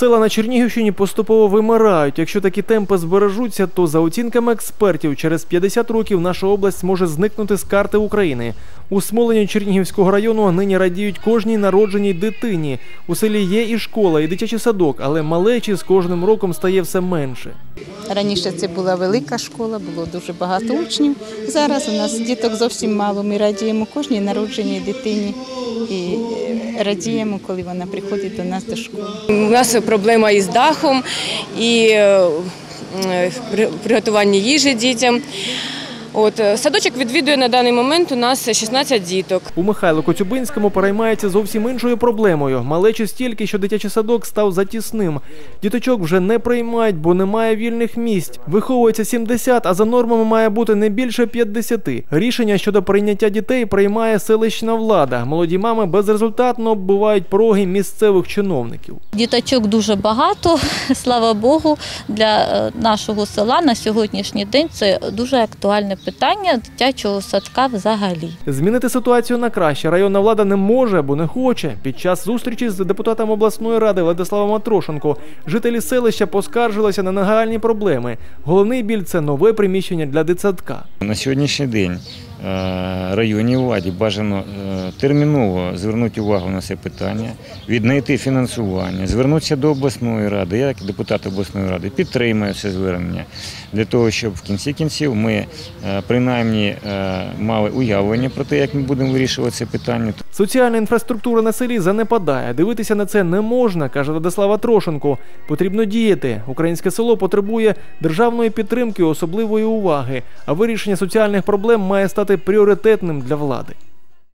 Села на Чернігівщині поступово вимирають. Якщо такі темпи збережуться, то за оцінками експертів, через 50 років наша область може зникнути з карти України. У Смоленні Чернігівського району нині радіють кожній народженій дитині. У селі є і школа, і дитячий садок, але малечі з кожним роком стає все менше. Раніше це була велика школа, було дуже багато учнів. Зараз у нас діток зовсім мало. Ми радіємо кожній народженій дитині і е, радіємо, коли вона приходить до нас до школи. У нас проблема із дахом і е, е, при- приготування їжі дітям. От е, садочок відвідує на даний момент у нас 16 діток. У Михайло Коцюбинському переймається зовсім іншою проблемою. Малечі стільки, що дитячий садок став затісним. Діточок вже не приймають, бо немає вільних місць. Виховується 70, а за нормами має бути не більше 50. Рішення щодо прийняття дітей приймає селищна влада. Молоді мами безрезультатно оббивають пороги місцевих чиновників. Діточок дуже багато, слава Богу, для е, нашого села на сьогоднішній день це дуже актуальне питання дитячого садка взагалі. Змінити ситуацію на краще районна влада не може або не хоче. Під час зустрічі з депутатом обласної ради Владиславом Матрошенко жителі селища поскаржилися на нагальні проблеми. Головний біль це нове приміщення для дитсадка. На сьогоднішній день е, районній владі бажано е, терміново звернути увагу на це питання, віднайти фінансування, звернутися до обласної ради. Я, як депутат обласної ради, підтримую це звернення для того, щоб в кінці кінців ми е, принаймні е, мали уявлення про те, як ми будемо вирішувати це питання. Соціальна інфраструктура на селі занепадає. Дивитися на це не можна, каже Владислава Трошенко. Потрібно діяти. Українське село потребує державної підтримки, особливої уваги. А вирішення соціальних проблем має стати пріоритетним для влади.